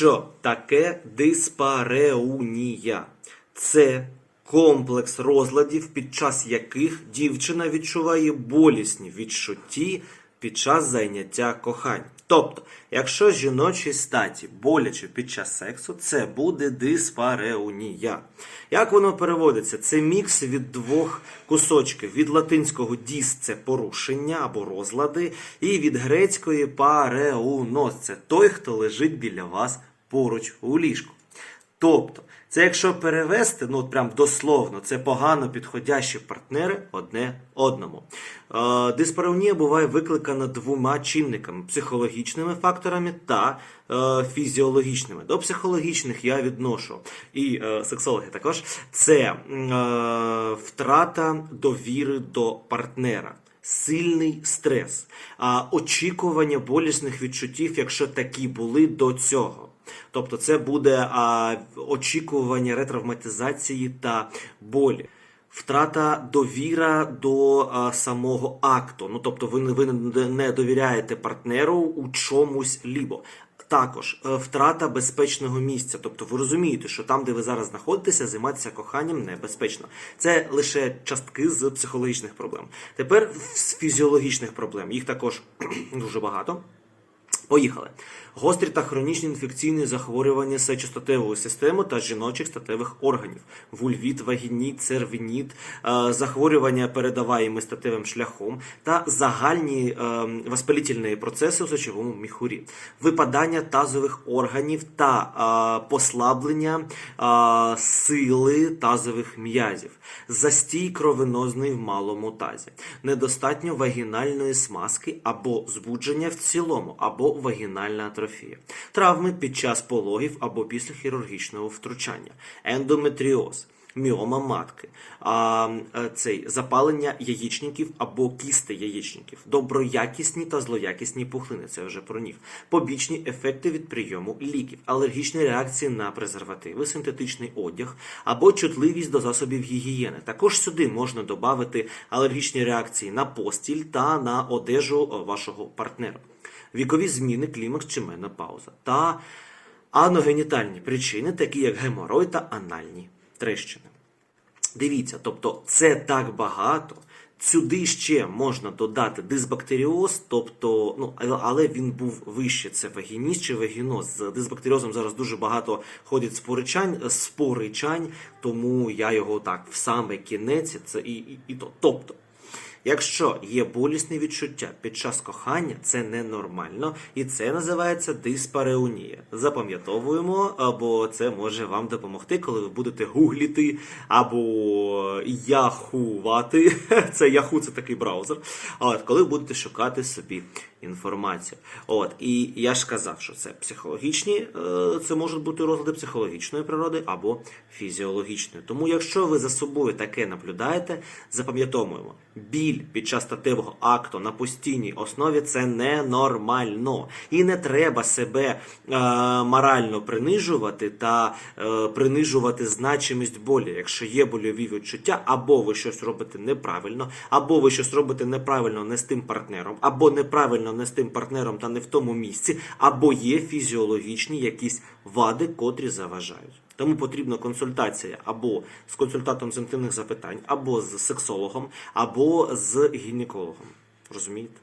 що таке диспареунія? Це комплекс розладів, під час яких дівчина відчуває болісні відчутті під час зайняття кохань. Тобто, якщо жіночій статі боляче під час сексу, це буде диспареунія. Як воно переводиться? Це мікс від двох кусочків. Від латинського діс це порушення або розлади, і від грецької пареунос це той, хто лежить біля вас поруч у ліжку. Тобто, це якщо перевести, ну от прям дословно, це погано підходящі партнери одне одному. Е, диспареунія буває викликана двома чинниками: психологічними факторами та е, фізіологічними. До психологічних я відношу і е, сексологи також. Це е, втрата довіри до партнера. Сильний стрес, а очікування болісних відчуттів, якщо такі були до цього. Тобто, це буде а, очікування ретравматизації та болі. Втрата довіра до а, самого акту. Ну тобто, ви, ви не довіряєте партнеру у чомусь лібо. Також е, втрата безпечного місця. Тобто ви розумієте, що там, де ви зараз знаходитеся, займатися коханням небезпечно. Це лише частки з психологічних проблем. Тепер з фізіологічних проблем. Їх також дуже багато. Поїхали. Гострі та хронічні інфекційні захворювання сечостатевої системи та жіночих статевих органів, вульвіт, вагініт, цервініт, е, захворювання передаваємо статевим шляхом та загальні е, воспалітельні процеси у сечовому міхурі, випадання тазових органів та е, послаблення сили тазових м'язів, застій кровенозний в малому тазі, недостатньо вагінальної смазки або збудження в цілому, або вагінальна атрофія, травми під час пологів або після хірургічного втручання, ендометріоз. Міома матки, а, е, цей запалення яєчників або кісти яєчників, доброякісні та злоякісні пухлини, це вже про них, побічні ефекти від прийому ліків, алергічні реакції на презервативи, синтетичний одяг або чутливість до засобів гігієни. Також сюди можна додати алергічні реакції на постіль та на одежу е, вашого партнера, вікові зміни, клімакс чи менопауза та аногенітальні причини, такі як геморой та анальні трещини. Дивіться, тобто це так багато. Сюди ще можна додати дисбактеріоз, тобто, ну але- він був вище. Це вагініс чи вагіноз. З дисбактеріозом зараз дуже багато ходить споричань, споричань, тому я його так в саме кінець. Це і, і, і то. Тобто, Якщо є болісне відчуття під час кохання, це ненормально, і це називається диспареунія. Запам'ятовуємо, або це може вам допомогти, коли ви будете гугліти або яхувати. Це яху, це такий браузер. А От коли будете шукати собі інформацію. От і я ж казав, що це психологічні, е, це можуть бути розлади психологічної природи або фізіологічної. Тому, якщо ви за собою таке наблюдаєте, запам'ятовуємо, біль під час статевого акту на постійній основі це ненормально. І не треба себе е, морально принижувати та е, принижувати значимість болі. Якщо є больові відчуття, або ви щось робите неправильно, або ви щось робите неправильно не з тим партнером, або неправильно не з тим партнером та не в тому місці, або є фізіологічні якісь вади, котрі заважають. Тому потрібна консультація або з консультантом з інтимних запитань, або з сексологом, або з гінекологом. Розумієте?